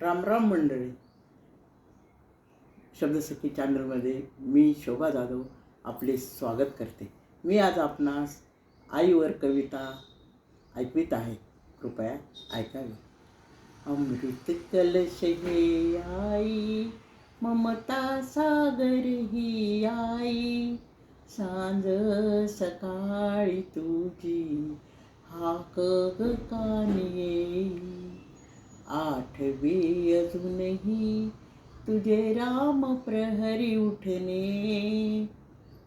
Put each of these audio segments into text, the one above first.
रामराम मंडळी. शब्दसखी चॅनलमध्ये मी शोभा जाधव आपले स्वागत करते. मी आज आपणास आईवर कविता ऐकवित आहे. कृपया ऐकावी अमृत कलश हे आई ममता सागर ही आई. सांज सकाळी तुझी हाक कानी येई. आठवी अजूनही तुझे राम प्रहरी उठणे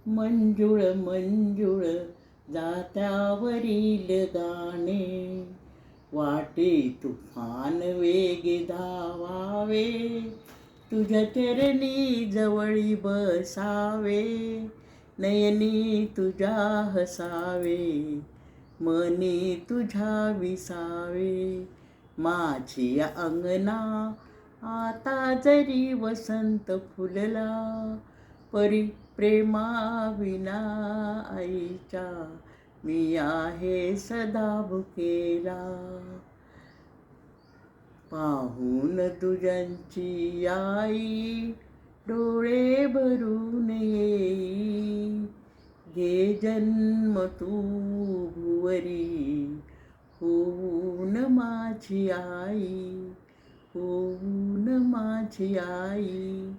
मंजुळ मंजुळ जात्यावरील गाणे। वाटे तुफान वेग धावावे तुझ्या चरणी जवळी बसावे। नयनी तुझ्या हसावे मनी तुझ्या विसावे। माझी अंगना आता जरी वसंत फुलला परी प्रेमाविना आईच्या मी आहे सदा भुकेला. पाहून तुझ्यांची आई डोळे भरून येई. घे जन्म तू भुवरी होऊन माझी आई होऊन माझी आई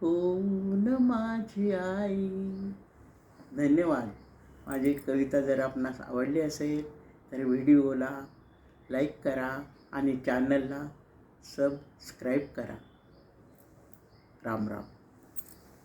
होऊन माझी आई. धन्यवाद. माझी कविता जर आपणास आवडली असेल तर व्हिडिओला लाईक करा आणि चॅनलला सबस्क्राईब करा. राम राम.